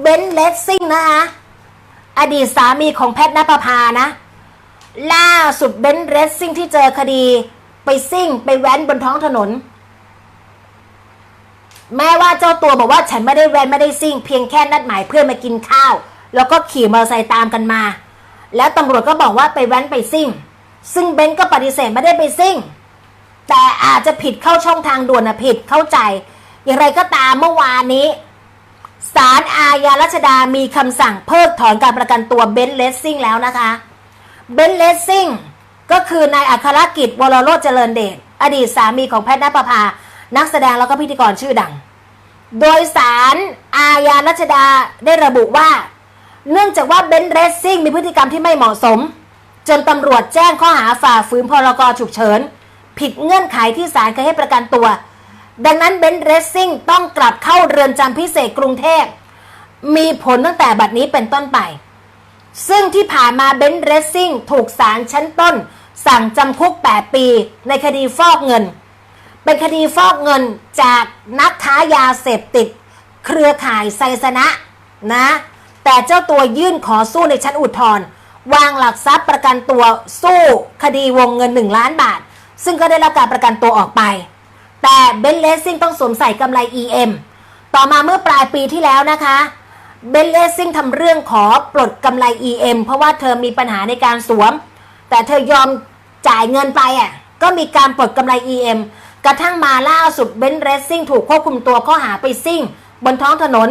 เบนเลสซิ่งนะคะอดีตสามีของแพทย์นภพานะ ล่าสุดเบนเลสซิ่งที่เจอคดี ไปซิ่งไปแว้นบนท้องถนน แม้ว่าเจ้าตัวบอกว่าฉันไม่ได้แว้นไม่ได้ซิ่ง เพียงแค่นัดหมายเพื่อนมากินข้าว แล้วก็ขี่มอเตอร์ไซค์ตามกันมา แล้วตำรวจก็บอกว่าไปแว้นไปซิ่ง ซึ่งเบนก็ปฏิเสธไม่ได้ไปซิ่ง แต่อาจจะผิดเข้าช่องทางด่วนนะผิดเข้าใจ อย่างไรก็ตามเมื่อวานนี้ ศาลอาญารัชดามีคำสั่งเพิกถอนการประกันตัวเบนเลสซิ่งแล้วนะคะ เบนเลสซิ่งก็คือนายอัครกิจวรโรจเจริญเดชอดีตสามีของแพทย์นภพา นักแสดงแล้วก็พิธีกรชื่อดัง โดยสารอาญารัชดาได้ระบุว่า เนื่องจากว่าเบนเรสซิ่งมีพฤติกรรมที่ไม่เหมาะสม จนตำรวจแจ้งข้อหาฝ่าฝืนพรกฉุกเฉิน ผิดเงื่อนไขที่ศาลเคยให้ประกันตัว ดังนั้นเบนซ์เรสซิ่งต้องกลับเข้าเรือนจำพิเศษกรุงเทพ มีผลตั้งแต่บัดนี้เป็นต้นไป ซึ่งที่ผ่านมาเบนซ์เรสซิ่งถูกศาลชั้นต้น สั่งจำคุก 8 ปี ในคดีฟอกเงิน เป็นคดีฟอกเงินจากนักค้ายาเสพติด เครือข่ายไซสนะนะ แต่เจ้าตัวยื่นขอสู้ในชั้นอุทธรณ์วางหลักทรัพย์ประกันตัวสู้คดีวงเงิน 1 ล้านบาท ซึ่งก็ได้รับการประกันตัวออกไป แต่เบนเลสซิ่งต้องสวมใส่กำไร EM ต่อมาเมื่อปลายปีที่แล้วนะคะเบนเลสซิ่งทำเรื่องขอปลดกำไร EM เพราะว่าเธอมีปัญหาในการสวม แต่เธอยอมจ่ายเงินไปอะก็มีการปลดกำไร EM กระทั่งมาล่าสุดเบนเลสซิ่งถูกควบคุมตัวข้อหาไปซิ่ง บนท้องถนน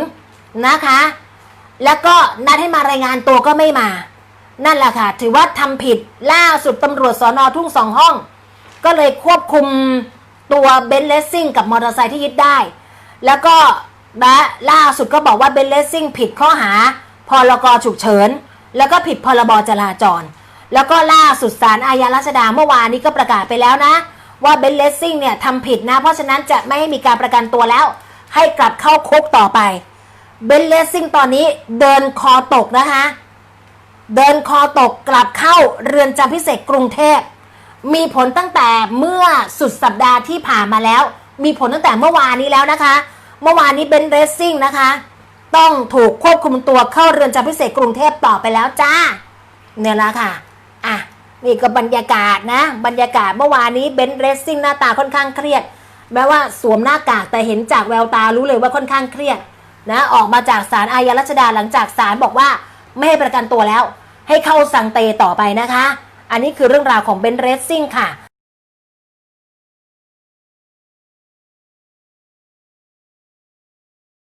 นะคะ แล้วก็นัดให้มารายงานตัวก็ไม่มา นั่นแหละค่ะ ถือว่าทำผิดล่าสุดตำรวจสอนอทุ่งสองห้อง ก็เลยควบคุม ตัวเบนเลสซิ่งกับมอเตอร์ไซค์ที่ยึดได้ แล้วก็นะล่าสุดก็บอกว่าเบนเลสซิ่งผิดข้อหาพรกฉุกเฉิน แล้วก็ผิดพรบจราจร แล้วก็ล่าสุดศาลอาญารัชดาเมื่อวานนี้ก็ประกาศไปแล้วนะ ว่าเบนเลสซิ่งเนี่ยทำผิดนะ เพราะฉะนั้นจะไม่ให้มีการประกันตัวแล้ว ให้กลับเข้าคุกต่อไปเบนเลสซิ่งตอนนี้เดินคอตกนะคะ เดินคอตกกลับเข้าเรือนจำพิเศษกรุงเทพ มีผลตั้งแต่เมื่อสุดสัปดาห์ที่ผ่านมาแล้ว มีผลตั้งแต่เมื่อวานนี้แล้วนะคะ เมื่อวานนี้เบนเรสซิ่งนะคะ ต้องถูกควบคุมตัวเข้าเรือนจำพิเศษกรุงเทพต่อไปแล้วจ้า เนี่ยละค่ะ อะ นี่ก็บรรยากาศนะ บรรยากาศเมื่อวานนี้เบนเรสซิ่งหน้าตาค่อนข้างเครียด แม้ว่าสวมหน้ากากแต่เห็นจากแววตารู้เลยว่าค่อนข้างเครียดนะ ออกมาจากศาลอาญารัชดาหลังจากศาลบอกว่า ไม่ให้ประกันตัวแล้ว ให้เข้าสังเตต่อไปนะคะ อันนี้คือเรื่องราวของเบนเรสซิ่งค่ะ